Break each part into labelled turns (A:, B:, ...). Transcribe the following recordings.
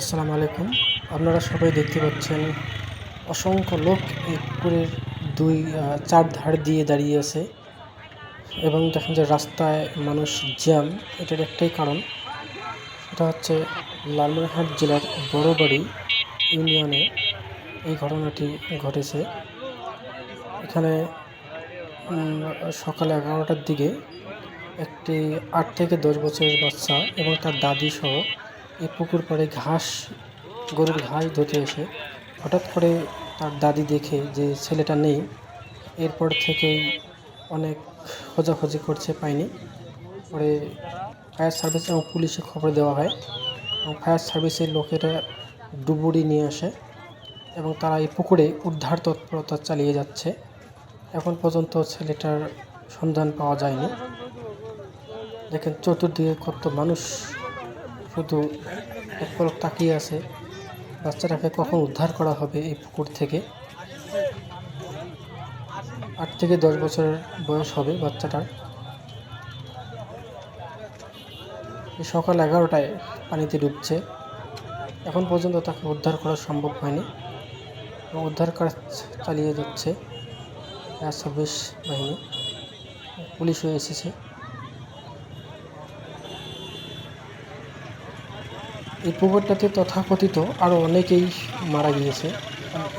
A: আসসালামু আলাইকুম। আপনারা সবাই দেখতে পাচ্ছেন অসংখ্য লোক এই পুকুরের দুই চার ধার দিয়ে দাঁড়িয়ে আছে এবং দেখেন যে রাস্তায় মানুষ জ্যাম, এটার একটাই কারণ। এটা হচ্ছে লালমনিরহাট জেলার বড়বাড়ি ইউনিয়নে এই ঘটনাটি ঘটেছে। এখানে সকাল এগারোটার দিকে একটি আট থেকে দশ বছরের বাচ্চা এবং তার দাদি সহ এই পুকুর পাড়ে ঘাস, গরুর ঘাস ধুতে এসে হঠাৎ করে তার দাদি দেখে যে ছেলেটা নেই, এরপর থেকেই অনেক খোঁজাখুঁজি করছে পায়নি পরে ফায়ার সার্ভিস এবং পুলিশে খবর দেওয়া হয় এবং ফায়ার সার্ভিসের লোকেরা ডুবুরি নিয়ে আসে এবং তারা এই পুকুরে উদ্ধার তৎপরতা চালিয়ে যাচ্ছে। এখন পর্যন্ত ছেলেটার সন্ধান পাওয়া যায়নি। দেখেন চতুর্দিকে কত মানুষ শুধু এক পলক তাকিয়ে আছে। বাচ্চাটাকে কখন উদ্ধার করা হবে এই পুকুর থেকে? আট থেকে দশ বছরের বয়স হবে বাচ্চাটার। সকাল এগারোটায় পানিতে ডুবছে। এখন পর্যন্ত তাকে উদ্ধার করা সম্ভব হয়নি এবং উদ্ধার কাজ চালিয়ে যাচ্ছে। ফায়ার সার্ভিস বাহিনী। পুলিশও এসেছে। এই পুকুরটাতে তথাকথিত আরও অনেকেই মারা গিয়েছে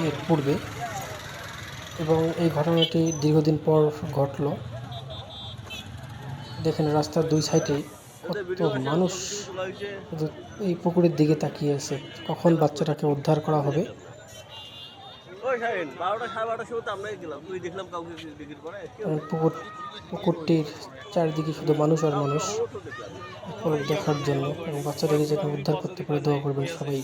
A: এর পূর্বে এবং এই ঘটনাটি দীর্ঘদিন পর ঘটল। দেখেন রাস্তার দুই সাইডে কত মানুষ এই পুকুরের দিকে তাকিয়ে আছে। কখন বাচ্চাটাকে উদ্ধার করা হবে? পুকুরটির চারিদিকে শুধু মানুষ আর মানুষ। দেখার জন্য এবং বাচ্চাটাকে যেন উদ্ধার করতে পারে দোয়া করবেন সবাই।